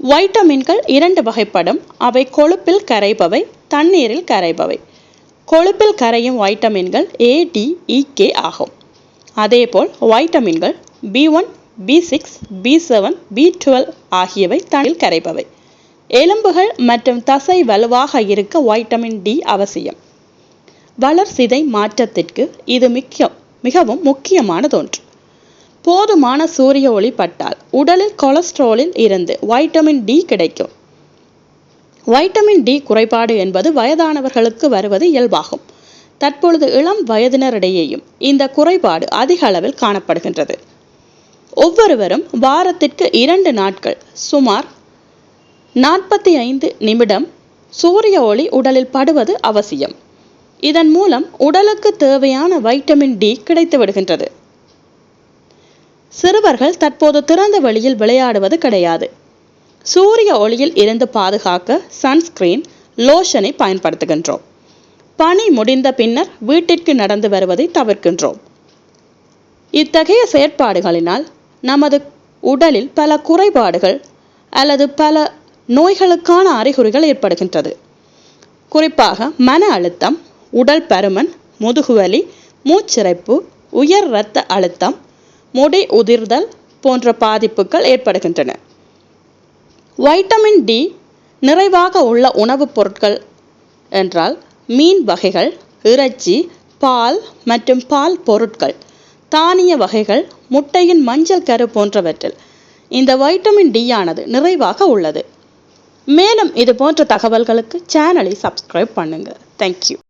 வைட்டமின்கள் இரண்டு வகைப்படும். அவை கொழுப்பில் கரைபவை தண்ணீரில் கரைபவை. கொழுப்பில் கரையும் வைட்டமின்கள் ஏ டி கே ஆகும். அதேபோல் வைட்டமின்கள் B one B six B seven B twelve ஆகியவை தண்ணில் கரைபவை. எலும்புகள் மற்றும் தசை வலுவாக இருக்க வைட்டமின் டி அவசியம். வளர்சிதை மாற்றத்திற்கு இது மிக்க மிகவும் முக்கியமானதொன்று. போதுமான சூரிய ஒளி பட்டால் உடலில் கொலஸ்ட்ராலில் இருந்து வைட்டமின் டி கிடைக்கும். வைட்டமின் டி குறைபாடு என்பது வயதானவர்களுக்கு வருவது இயல்பாகும். தற்பொழுது இளம் வயதினரிடையேயும் இந்த குறைபாடு அதிக அளவில் காணப்படுகின்றது. ஒவ்வொருவரும் வாரத்திற்கு இரண்டு நாட்கள் சுமார் நாற்பத்தி ஐந்து நிமிடம் சூரிய ஒளி உடலில் படுவது அவசியம். இதன் மூலம் உடலுக்கு தேவையான வைட்டமின் டி கிடைத்து விடுகின்றது சிறுவர்கள் தற்போது திறந்த வெளியில் விளையாடுவது கிடையாது. சூரிய ஒளியில் இருந்து பாதுகாக்க சன்ஸ்கிரீன் லோஷனை பயன்படுத்துகின்றோம். பணி முடிந்த பின்னர் வீட்டிற்கு நடந்து வருவதை தவிர்க்கின்றோம். இத்தகைய செயற்பாடுகளினால் நமது உடலில் பல குறைபாடுகள் அல்லது பல நோய்களுக்கான அறிகுறிகள் ஏற்படுகின்றது. குறிப்பாக மன அழுத்தம் உடல் பருமன் முதுகுவலி மூச்சிறைப்பு உயர் இரத்த அழுத்தம் முடி உதிர்தல் போன்ற பாதிப்புகள் ஏற்படுகின்றன. வைட்டமின் டி நிறைவாக உள்ள உணவுப் பொருட்கள் என்றால் மீன் வகைகள் இறைச்சி பால் மற்றும் பால் பொருட்கள் தானிய வகைகள் முட்டையின் மஞ்சள் கரு போன்றவற்றில் இந்த வைட்டமின் டி ஆனது நிறைவாக உள்ளது. மேலும் இது போன்ற தகவல்களுக்கு சேனலை சப்ஸ்கிரைப் பண்ணுங்கள் தேங்க்யூ